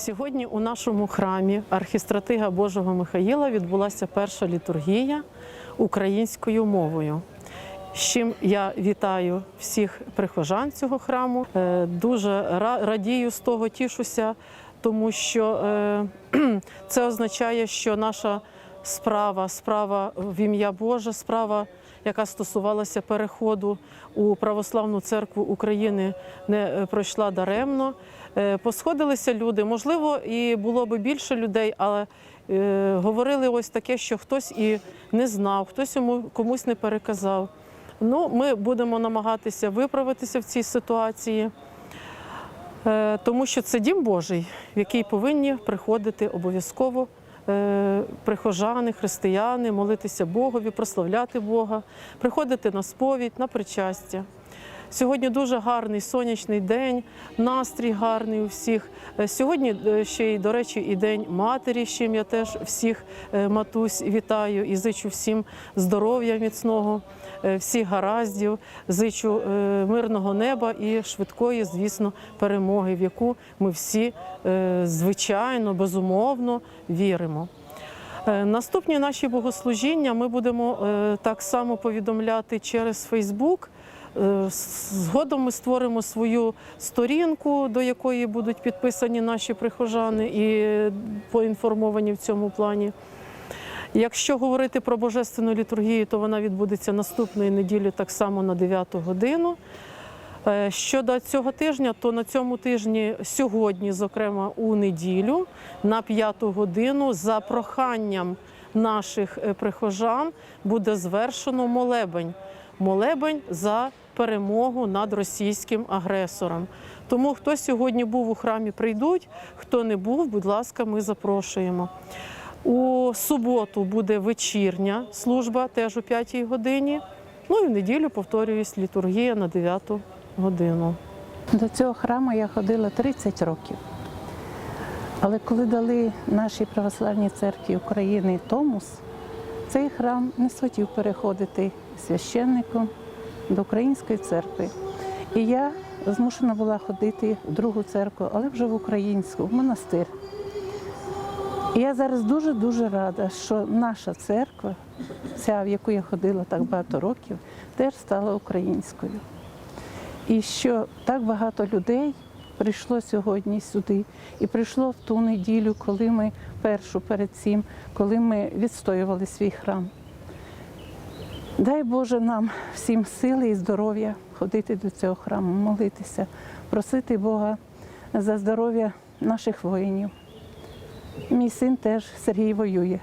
Сьогодні у нашому храмі архістратига Божого Михаїла відбулася перша літургія українською мовою. З чим я вітаю всіх прихожан цього храму. Е, Дуже радію з того, тішуся, тому що е, це означає, що наша справа, справа в ім'я Боже, справа, яка стосувалася переходу у Православну церкву України, не е, пройшла даремно. Е, Посходилися люди. Можливо, і було би більше людей, але е, говорили ось таке, що хтось і не знав, хтось йому комусь не переказав. Ну, ми будемо намагатися виправитися в цій ситуації, тому що це дім Божий, в який повинні приходити обов'язково прихожани, християни, молитися Богові, прославляти Бога, приходити на сповідь, на причастя. Сьогодні дуже гарний сонячний день, настрій гарний у всіх. Е, Сьогодні е, ще й, до речі, і день матері, з чим я теж всіх е, матусь вітаю і зичу всім здоров'я міцного, всіх гараздів, зичу мирного неба і швидкої, звісно, перемоги, в яку ми всі, звичайно, безумовно віримо. Наступні наші богослужіння ми будемо так само повідомляти через Фейсбук. Е, Згодом ми створимо свою сторінку, до якої будуть підписані наші прихожани і поінформовані в цьому плані. Якщо говорити про божественну літургію, то вона відбудеться наступної неділі так само на 9 годину. Е, Щодо цього тижня, то на цьому тижні сьогодні, зокрема у неділю, на 5 годину, за проханням наших е, прихожан, буде звершено молебень. Молебень за перемогу над російським агресором. Тому хто сьогодні був у храмі, прийдуть. Хто не був, будь ласка, ми запрошуємо. У суботу буде вечірня служба, теж о 5 годині. Ну і в неділю повторююсь літургія на 9 годину. До цього храму я ходила 30 років. Але коли дали нашій православній церкві України Томус, цей храм не схотів переходити священником до української церкви. І я змушена була ходити в другу церкву, але вже в українську, в монастир. І я зараз дуже-дуже рада, що наша церква, ця, в яку я ходила так багато років, теж стала українською. І що так багато людей прийшло сьогодні сюди, і прийшло в ту неділю, коли ми першу перед цим, коли ми відстоювали свій храм. Дай Боже нам всім сили і здоров'я ходити до цього храму, молитися, просити Бога за здоров'я наших воїнів. Мій син теж Сергій воює.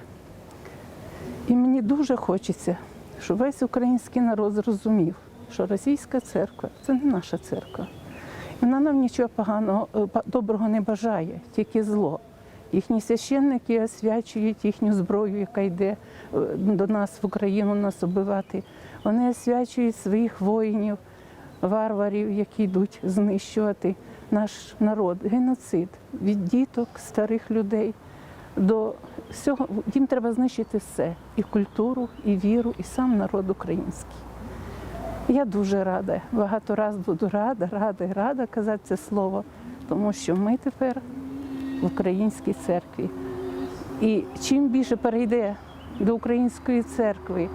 І мені дуже хочеться, щоб весь український народ зрозумів, що російська церква це не наша церква. Вона нам нічого поганого, е, доброго не бажає, тільки зло. Їхні священники освячують їхню зброю, яка йде е, до нас в Україну нас убивати. Вони освячують своїх воїнів, варварів, які йдуть знищувати наш народ. Геноцид від діток, старих людей до всього. Їм треба знищити все: і культуру, і віру, і сам народ український. Я дуже рада, багато разів буду рада, рада рада казати це слово, тому що ми тепер в українській церкві. І чим більше перейде до української церкви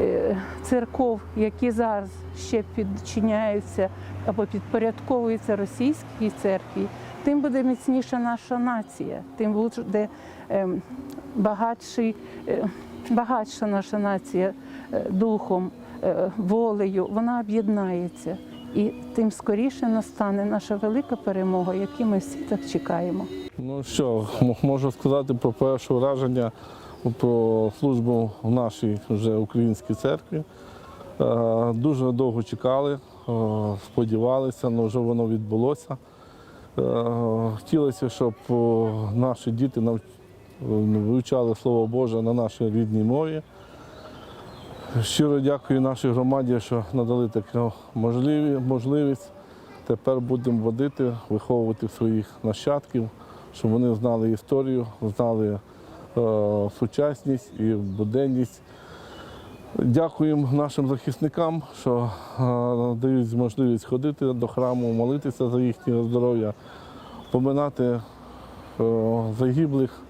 е, церков, які зараз ще підчиняються або підпорядковуються російській церкві, тим буде міцніша наша нація, тим буде ем, багатший, е, багатша наша нація е, духом, волею, вона об'єднається. І тим скоріше настане наша велика перемога, яку ми всі так чекаємо. Ну що, можу сказати про перше враження про службу в нашій вже українській церкві. Е, Дуже довго чекали, е, сподівалися, але вже воно відбулося. Е, Хотілося, щоб наші діти вивчали Слово Боже на нашій рідній мові. Щиро дякую нашій громаді, що надали таку можливість. Тепер будемо водити, виховувати своїх нащадків, щоб вони знали історію, знали е, сучасність і буденність. Дякуємо нашим захисникам, що е, дають можливість ходити до храму, молитися за їхнє здоров'я, поминати е, загиблих.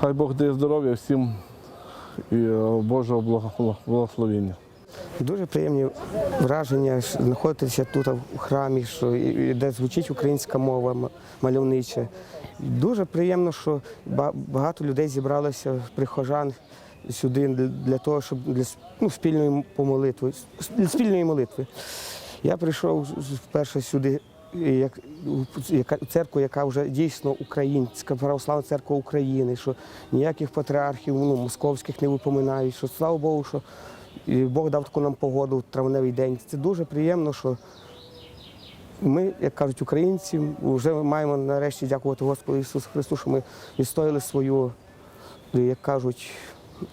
Хай Бог дає здоров'я всім і е, Божого благо- благословення. Дуже приємні враження знаходитися тут у храмі, що де звучить українська мова мальовнича. Дуже приємно, що багато людей зібралося, прихожан сюди для- того, щоб для ну, спільної помолитви, для спільної молитви. Я прийшов вперше сюди. Як церкву, яка вже дійсно українська православна церква України, що ніяких патріархів ну, московських не випоминають, що слава Богу, що Бог дав таку нам погоду в травневий день. Це дуже приємно, що ми, як кажуть українці, вже маємо нарешті дякувати Господу Ісусу Христу, що ми відстояли свою, як кажуть,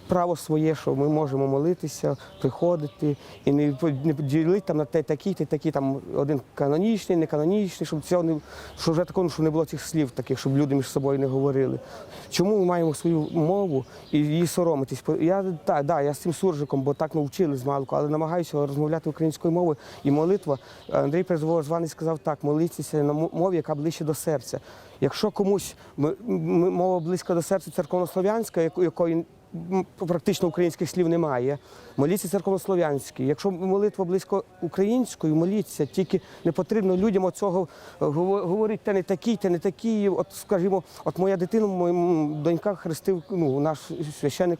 право своє, що ми можемо молитися, приходити і не, не ділити там на те такі, те такі, там один канонічний, не канонічний, щоб цього не щоб вже такого, щоб не було цих слів таких, щоб люди між собою не говорили. Чому ми маємо свою мову і її соромитись? Я так, да, я з цим суржиком, бо так навчили з малку, але намагаюся розмовляти українською мовою. І молитва. Андрій Призвозваний сказав так: молитися на мо- мові, яка ближче до серця. Якщо комусь мова близька до серця церковнослов'янська, якої практично українських слів немає. Моліться церковнослов'янській. Якщо молитва близько українською, моліться. Тільки не потрібно людям оцього е, говорити, те не такий, те не такий. От, скажімо, от моя дитина, моя донька хрестив ну, наш священник,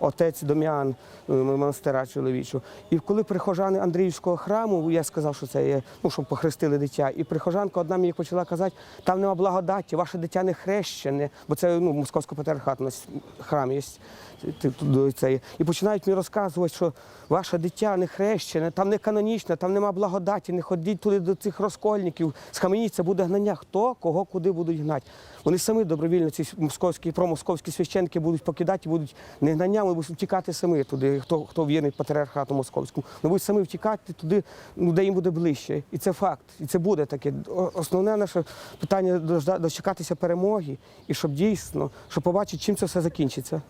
отець Дом'ян е, монастира чоловічого. І коли прихожани Андріївського храму, я сказав, що це є, ну, щоб похрестили дитя. І прихожанка одна мені почала казати, там нема благодаті, ваше дитя не хрещене, бо це ну, московський патріархат, у храм є. Тут. І починають мені розказувати, що ваше дитя не хрещене, там не канонічне, там нема благодаті, не ходіть туди до цих розкольників, схаменіться, буде гнання. Хто кого куди будуть гнати? Вони самі добровільно, ці московські, промосковські священники будуть покидати, будуть не гнання, вони будуть втікати самі туди, хто, хто вірний патріархату московському. Вони будуть самі втікати туди, ну, де їм буде ближче. І це факт. І це буде таке. Основне наше питання дочекатися перемоги, і щоб дійсно, щоб побачити, чим це все закінчиться.